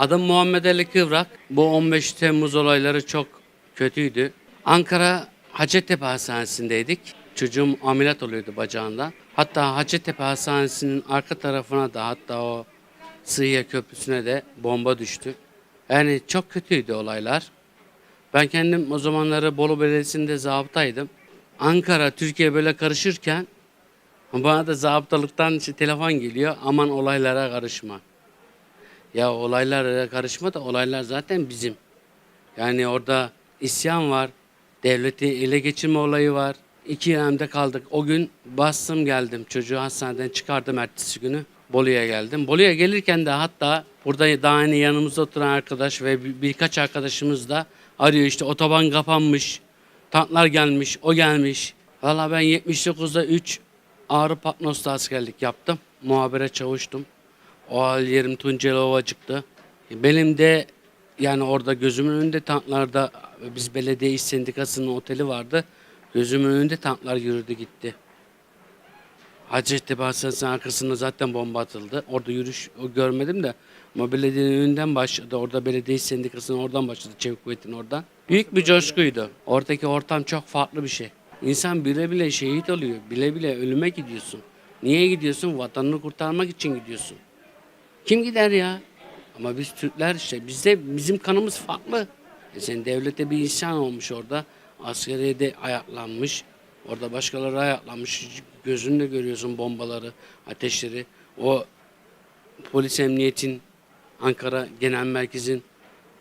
Adım Muhammed Ali Kıvrak. Bu 15 Temmuz olayları çok kötüydü. Ankara Hacettepe Hastanesi'ndeydik. Çocuğum ameliyat oluyordu bacağında. Hatta Hacettepe Hastanesi'nin arka tarafına da hatta o Sığıya Köprüsü'ne de bomba düştü. Yani çok kötüydü olaylar. Ben kendim o zamanları Bolu Belediyesi'nde zabıtaydım. Ankara, Türkiye böyle karışırken bana da zabıtalıktan işte telefon geliyor. Aman olaylara karışma. Ya olaylara karışma da olaylar zaten bizim. Yani orada isyan var. Devleti ele geçirme olayı var. İki yemde kaldık. O gün bastım geldim. Çocuğu hastaneden çıkardım ertesi günü. Bolu'ya geldim. Bolu'ya gelirken de hatta burada daha yeni yanımızda oturan arkadaş ve bir- birkaç arkadaşımız da arıyor işte otoban kapanmış. Tanklar gelmiş, o gelmiş. Valla ben 79'da 3 Ağrı Patnos'ta askerlik yaptım. Muhabire çavuştum. O hal yerim Tunceli Ovacık'tı. Benim de yani orada gözümün önünde tanklarda biz belediye iş sendikasının oteli vardı. Gözümün önünde tanklar yürüdü gitti. Hacettepe Hastanesi'nin arkasında zaten bomba atıldı. Orada yürüyüş görmedim de ama belediyenin önünden başladı. Orada belediye sendikasının oradan başladı. Çevik kuvvetin oradan. Büyük bir coşkuydu. Oradaki ortam çok farklı bir şey. İnsan bile bile şehit oluyor. Bile bile ölüme gidiyorsun. Niye gidiyorsun? Vatanını kurtarmak için gidiyorsun. Kim gider ya? Ama biz Türkler işte bizde bizim kanımız farklı. E sen devlete bir isyan olmuş orada. Askeriye de ayaklanmış. Orada başkaları ayaklanmış. Gözünle görüyorsun bombaları, ateşleri. O polis emniyetin Ankara Genel Merkez'in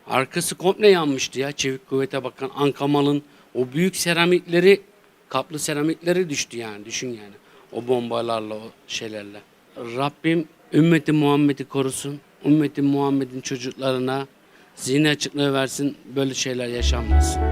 arkası komple yanmıştı ya. Çevik Kuvvet'e bakan Ankamal'ın o büyük seramikleri, kaplı seramikleri düştü yani. Düşün yani. O bombalarla, o şeylerle. Rabbim ümmeti Muhammed'i korusun. Ümmeti Muhammed'in çocuklarına zihin açıklığı versin. Böyle şeyler yaşanmasın.